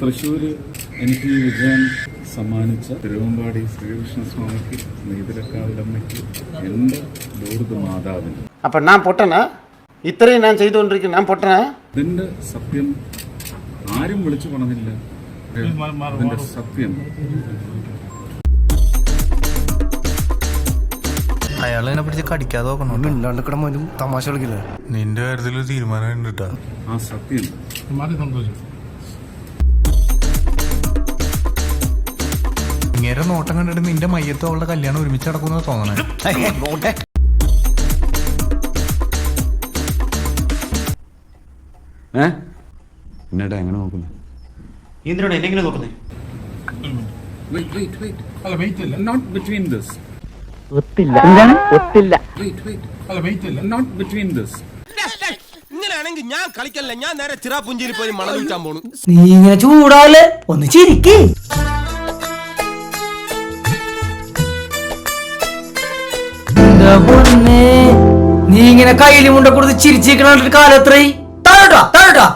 തൃശ്ശൂര് എനിക്ക് ഈ വിജയം സമ്മാനിച്ച തിരുവമ്പാടി ശ്രീകൃഷ്ണസ്വാമിക്ക് നെയ്തിരക്കാവിലമ്മയ്ക്ക് എന്റെ ലോർദ് മാതാവിന്. അപ്പൊ ഞാൻ പൊട്ടനാ? ഇത്രയും ഞാൻ ചെയ്തുകൊണ്ടിരിക്കുന്നു ഞാൻ പൊട്ടനാ? ഇതിന്റെ സത്യം ആരും വിളിച്ചു പറഞ്ഞില്ല. സത്യം. അയാൾ പിടിച്ച് കടിക്കാതെ നോക്കണം തമാശ കളിക്കില്ല? നിന്റെ കാര്യത്തിൽ തീരുമാനം ആ സത്യം. സന്തോഷം. ഇങ്ങനെ നോട്ടം കണ്ടിട്ട് നിന്റെ മയ്യത്തും അവളുടെ കല്യാണം ഒരുമിച്ച് നടക്കുന്ന തോന്നണേ. ഏ? എന്നേട്ടാ എങ്ങനെ എന്തിനാണ് നോക്കുന്നത് വെയിറ്റ് വെയിറ്റ് വെയിറ്റ് അല്ല വെയിറ്റ് ഇല്ല. നോട്ട് ബിറ്റ്വീൻ ദിസ് ഒത്തില്ല. എന്താണ്? ഒത്തില്ല. വെയിറ്റ് വെയിറ്റ് അല്ല വെയിറ്റ് ഇല്ല. നോട്ട് ബിറ്റ്വീൻ ദിസ് ഇങ്ങനെയാണെങ്കിൽ ഞാൻ കളിക്കല്ല? ഞാൻ നേരെ ചിറാപുഞ്ചിയിൽ പോയി മണൽ വിൽക്കാൻ പോണു. നീ ഇങ്ങനെ ചൂടാൽ ഒന്ന് ചിരിക്ക്. നീ ഇങ്ങനെ കയ്യിൽ മുണ്ട കൊടുത്ത് ചിരിച്ചിരിക്കണ കാലം എത്രയും താഴോട്ടാ താഴോട്ടാ